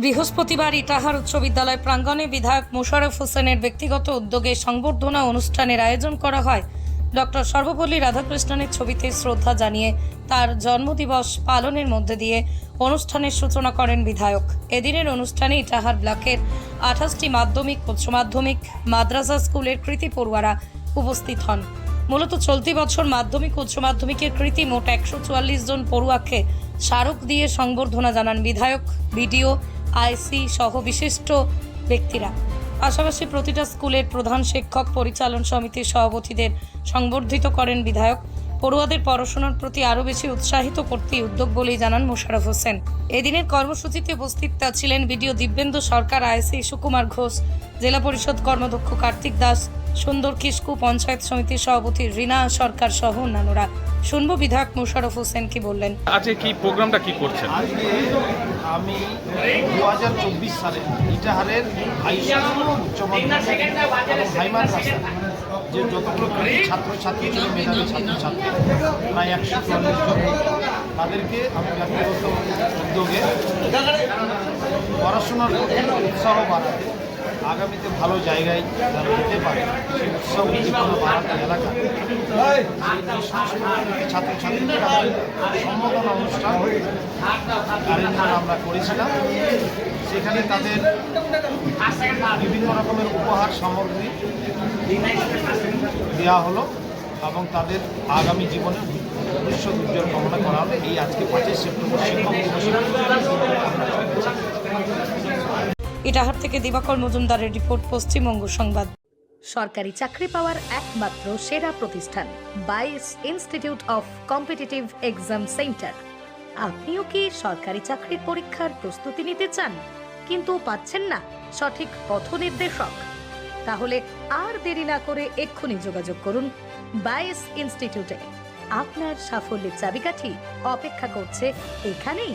বৃহস্পতিবার ইটাহার উচ্চ বিদ্যালয় প্রাঙ্গণে বিধায়ক মোশাররফ হোসেনের ব্যক্তিগত উদ্যোগে সংবর্ধনা অনুষ্ঠানের আয়োজন করা হয়। ডক্টর সর্বপল্লী রাধাকৃষ্ণনের ছবিতে শ্রদ্ধা জানিয়ে তার জন্মদিবস পালনের মধ্যে দিয়ে অনুষ্ঠানের সূচনা করেন বিধায়ক। এদিনের অনুষ্ঠানে ইটাহার ব্লকের আঠাশটি মাধ্যমিক, উচ্চ মাধ্যমিক, মাদ্রাসা স্কুলের কৃতি পড়ুয়ারা উপস্থিত হন। মূলত চলতি বছর মাধ্যমিক, উচ্চ মাধ্যমিকের কৃতি মোট একশো চুয়াল্লিশ জন পড়ুয়াকে স্মারক দিয়ে সংবর্ধনা জানান বিধায়ক। বিডিও আইসি সহ বিশিষ্ট ব্যক্তিরা। পাশাপাশি প্রতিটা স্কুলের প্রধান শিক্ষক, পরিচালন সমিতির সভাপতিদের সংবর্ধিত করেন বিধায়ক। পড়ুয়াদের পড়াশোনার প্রতি আরও বেশি উৎসাহিত করতে উদ্যোগ বলেই জানান মোশাররফ হোসেন। এদিনের কর্মসূচিতে উপস্থিত ছিলেন বিডিও দিব্যেন্দু সরকার, আইসি সুকুমার ঘোষ, জেলা পরিষদ কর্মদক্ষ কার্তিক দাস সুন্দর কিস্কু পঞ্চায়েত সমিতির সভাপতি রিনা সরকার সহ অন্যান্যরা। শুনব বিধায়ক মোশাররফ হোসেন কি বললেন। আজকে কি প্রোগ্রামটা কি করছেন? আজকে আমি দু হাজার চব্বিশ সালে ইটাহারের উচ্চ মাধ্যমিক এবং হাই মাদ্রাসা যে যতগুলো ছাত্রছাত্রী ছিল মেধাবী ছাত্রছাত্রী প্রায় একশো চুয়াল্লিশ জন তাদেরকে আমি ব্যক্তিগত উদ্যোগে পড়াশোনার উৎসাহ বাড়াতে আগামীতে ভালো জায়গায় যারা যেতে পারে এলাকা। ছাত্রছাত্রীদের অনুষ্ঠান আমরা করেছিলাম। সেখানে তাদের বিভিন্ন রকমের উপহার, সামগ্রী দেওয়া হলো এবং তাদের আগামী জীবনে ভবিষ্যৎ উজ্জ্বল কামনা করা হলো এই আজকে পাঁচই সেপ্টেম্বর শিক্ষক দিবসে। ইটাহার থেকে দিবাকর মজুমদারের রিপোর্ট, পশ্চিমবঙ্গ সংবাদ। সরকারি চাকরি পাওয়ার একমাত্র সেরা প্রতিষ্ঠান, বাইস institute of competitive exam centre. আপনিও কি সরকারি চাকরির পরীক্ষার প্রস্তুতি নিতে চান, কিন্তু পাচ্ছেন না সঠিক পথ নির্দেশক তাহলে আর দেরি না করে এক্ষুনি যোগাযোগ করুন বাইস ইনস্টিটিউটে। আপনার সাফল্যের চাবিকাঠি অপেক্ষা করছে এখানেই।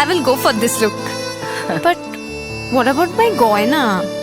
I will go for this look. but what about my goina?